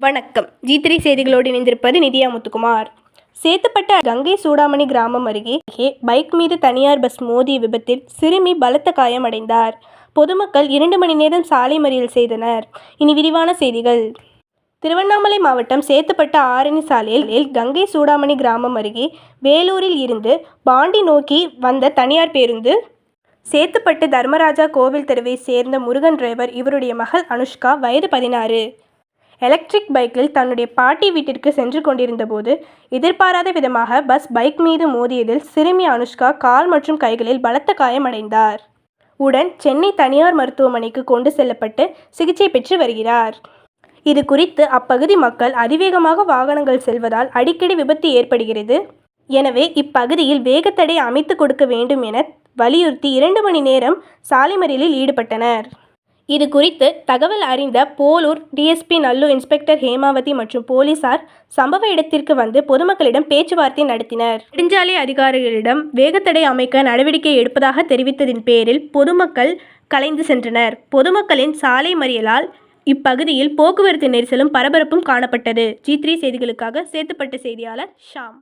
வணக்கம். G three செய்திகளோடு இணைந்திருப்பது நிதியா முத்துக்குமார். சேத்துப்பட்ட கங்கை சூடாமணி கிராமம் அருகே பைக் மீது தனியார் பஸ் மோதிய விபத்தில் சிறுமி பலத்த காயமடைந்தார். பொதுமக்கள் இரண்டு மணி நேரம் சாலை மறியல் செய்தனர். இனி விரிவான செய்திகள். திருவண்ணாமலை மாவட்டம் சேத்துப்பட்ட ஆரணி சாலையில் கங்கை சூடாமணி கிராமம் அருகே வேலூரில் இருந்து பாண்டி நோக்கி வந்த தனியார் பேருந்து சேத்துப்பட்டு தர்மராஜா கோவில் தெருவை சேர்ந்த முருகன் டிரைவர் இவருடைய மகள் அனுஷ்கா வயது பதினாறு. எலக்ட்ரிக் பைக்கில் தன்னுடைய பாட்டி வீட்டிற்கு சென்று கொண்டிருந்தபோது எதிர்பாராத விதமாக பஸ் பைக் மீது மோதியதில் சிறுமி அனுஷ்கா கால் மற்றும் கைகளில் பலத்த காயமடைந்தார் உடன் சென்னை தனியார் மருத்துவமனைக்கு கொண்டு செல்லப்பட்டு சிகிச்சை பெற்று வருகிறார். இது குறித்து அப்பகுதி மக்கள் அதிவேகமாக வாகனங்கள் செல்வதால் அடிக்கடி விபத்து ஏற்படுகிறது. எனவே இப்பகுதியில் வேகத்தடை அமைத்து கொடுக்க வேண்டும் என வலியுறுத்தி இரண்டு மணி நேரம் சாலை மறியலில் ஈடுபட்டனர். இது குறித்து தகவல் அறிந்த போலூர் டிஎஸ்பி நல்லூர் இன்ஸ்பெக்டர் ஹேமாவதி மற்றும் போலீசார் சம்பவ இடத்திற்கு வந்து பொதுமக்களிடம் பேச்சுவார்த்தை நடத்தினர். நெடுஞ்சாலை அதிகாரிகளிடம் வேகத்தடை அமைக்க நடவடிக்கை எடுப்பதாக தெரிவித்ததின் பேரில் பொதுமக்கள் கலைந்து சென்றனர். பொதுமக்களின் சாலை மறியலால் இப்பகுதியில் போக்குவரத்து நெரிசலும் பரபரப்பும் காணப்பட்டது. ஜி த்ரீ செய்திகளுக்காக சேத்துப்பட்ட செய்தியாளர் ஷாம்.